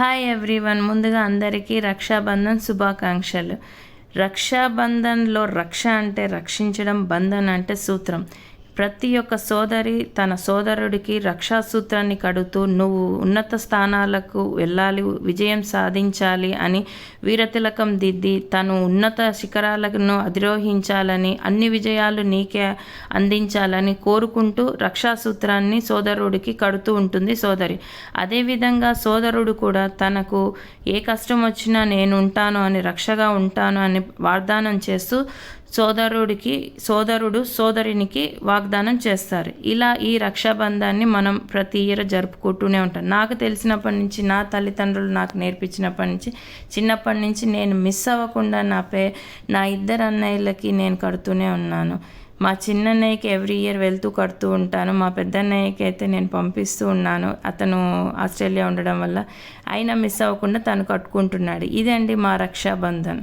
Hi everyone. ముందుగా అందరికీ రక్షాబంధన్ శుభాకాంక్షలు. రక్షాబంధన్లో రక్ష అంటే రక్షించడం బంధన్ అంటే సూత్రం. ప్రతి ఒక్క సోదరి తన సోదరుడికి రక్షా సూత్రాన్ని కడుతూ నువ్వు ఉన్నత స్థానాలకు వెళ్ళాలి విజయం సాధించాలి అని వీరతిలకం దిద్ది తను ఉన్నత శిఖరాలను అధిరోహించాలని అన్ని విజయాలు నీకే అందించాలని కోరుకుంటూ రక్షా సూత్రాన్ని సోదరుడికి కడుతూ ఉంటుంది సోదరి. అదేవిధంగా సోదరుడు కూడా తనకు ఏ కష్టం వచ్చినా నేను ఉంటాను అని రక్షగా ఉంటాను అని వాగ్దానం చేస్తూ సోదరుడికి సోదరుడు సోదరునికి వాగ్దానం చేస్తారు. ఇలా ఈ రక్షాబంధాన్ని మనం ప్రతి ఇయర్ జరుపుకుంటూనే ఉంటాం. నాకు తెలిసినప్పటి నుంచి నా తల్లిదండ్రులు నాకు నేర్పించినప్పటి నుంచి చిన్నప్పటి నుంచి నేను మిస్ అవ్వకుండా నా పే నా ఇద్దరు అన్నయ్యలకి నేను కడుతూనే ఉన్నాను. మా చిన్నన్నయ్యకి ఎవ్రీ ఇయర్ వెళ్తూ కడుతూ ఉంటాను. మా పెద్దన్నయ్యకి అయితే నేను పంపిస్తూ ఉన్నాను. అతను ఆస్ట్రేలియా ఉండడం వల్ల అయినా మిస్ అవ్వకుండా తను కట్టుకుంటున్నాడు. ఇదండి మా రక్షాబంధన్